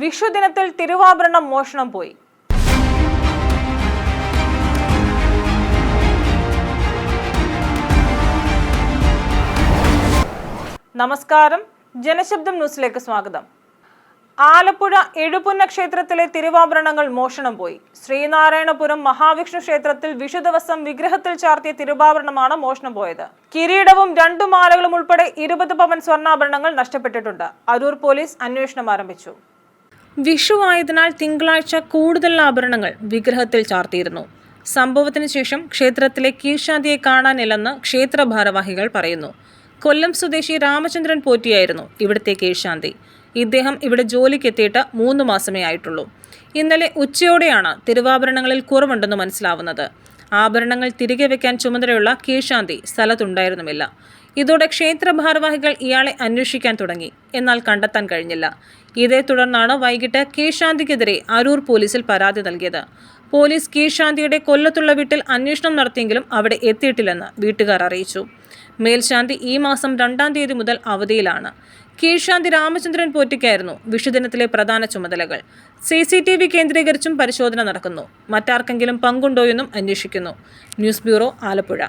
വിഷുദിനത്തിൽ തിരുവാഭരണം മോഷണം പോയി. നമസ്കാരം. ജനശബ്ദം ന്യൂസിലേക്ക് സ്വാഗതം. ആലപ്പുഴ എഴുപുന്ന ക്ഷേത്രത്തിലെ തിരുവാഭരണങ്ങൾ മോഷണം പോയി. ശ്രീനാരായണപുരം മഹാവിഷ്ണു ക്ഷേത്രത്തിൽ വിഷു ദിവസം വിഗ്രഹത്തിൽ ചാർത്തിയ തിരുവാഭരണമാണ് മോഷണം പോയത്. കിരീടവും രണ്ടു മാലകളും ഉൾപ്പെടെ ഇരുപത് പവൻ സ്വർണാഭരണങ്ങൾ നഷ്ടപ്പെട്ടിട്ടുണ്ട്. അരൂർ പോലീസ് അന്വേഷണം ആരംഭിച്ചു. വിഷു ആയതിനാൽ തിങ്കളാഴ്ച കൂടുതൽ ആഭരണങ്ങൾ വിഗ്രഹത്തിൽ ചാർത്തിയിരുന്നു. സംഭവത്തിന് ശേഷം ക്ഷേത്രത്തിലെ കീഴ്ശാന്തിയെ കാണാനില്ലെന്ന് ക്ഷേത്ര ഭാരവാഹികൾ പറയുന്നു. കൊല്ലം സ്വദേശി രാമചന്ദ്രൻ പോറ്റിയായിരുന്നു ഇവിടുത്തെ കീഴ്ശാന്തി. ഇദ്ദേഹം ഇവിടെ ജോലിക്കെത്തിയിട്ട് മൂന്ന് മാസമേ ആയിട്ടുള്ളൂ. ഇന്നലെ ഉച്ചയോടെയാണ് തിരുവാഭരണങ്ങളിൽ കുറവുണ്ടെന്ന് മനസ്സിലാവുന്നത്. ആഭരണങ്ങൾ തിരികെ വെക്കാൻ ചുമതലയുള്ള കീഴ്ശാന്തി സ്ഥലത്തുണ്ടായിരുന്നുമില്ല. ഇതോടെ ക്ഷേത്ര ഭാരവാഹികൾ ഇയാളെ അന്വേഷിക്കാൻ തുടങ്ങി. എന്നാൽ കണ്ടെത്താൻ കഴിഞ്ഞില്ല. ഇതേ തുടർന്നാണ് വൈകിട്ട് കീഴ്ശാന്തിക്കെതിരെ അരൂർ പോലീസിൽ പരാതി നൽകിയത്. പോലീസ് കീഴ്ശാന്തിയുടെ കൊല്ലത്തുള്ള വീട്ടിൽ അന്വേഷണം നടത്തിയെങ്കിലും അവിടെ എത്തിയിട്ടില്ലെന്ന് വീട്ടുകാർ അറിയിച്ചു. മേൽശാന്തി ഈ മാസം രണ്ടാം തീയതി മുതൽ അവധിയിലാണ്. കീഴ്ശാന്തി രാമചന്ദ്രൻ പോറ്റിക്കായിരുന്നു വിഷുദിനത്തിലെ പ്രധാന ചുമതലകൾ. സി സി ടി വി കേന്ദ്രീകരിച്ചും പരിശോധന നടക്കുന്നു. മറ്റാർക്കെങ്കിലും പങ്കുണ്ടോയെന്നും അന്വേഷിക്കുന്നു. News bureau Alappuzha.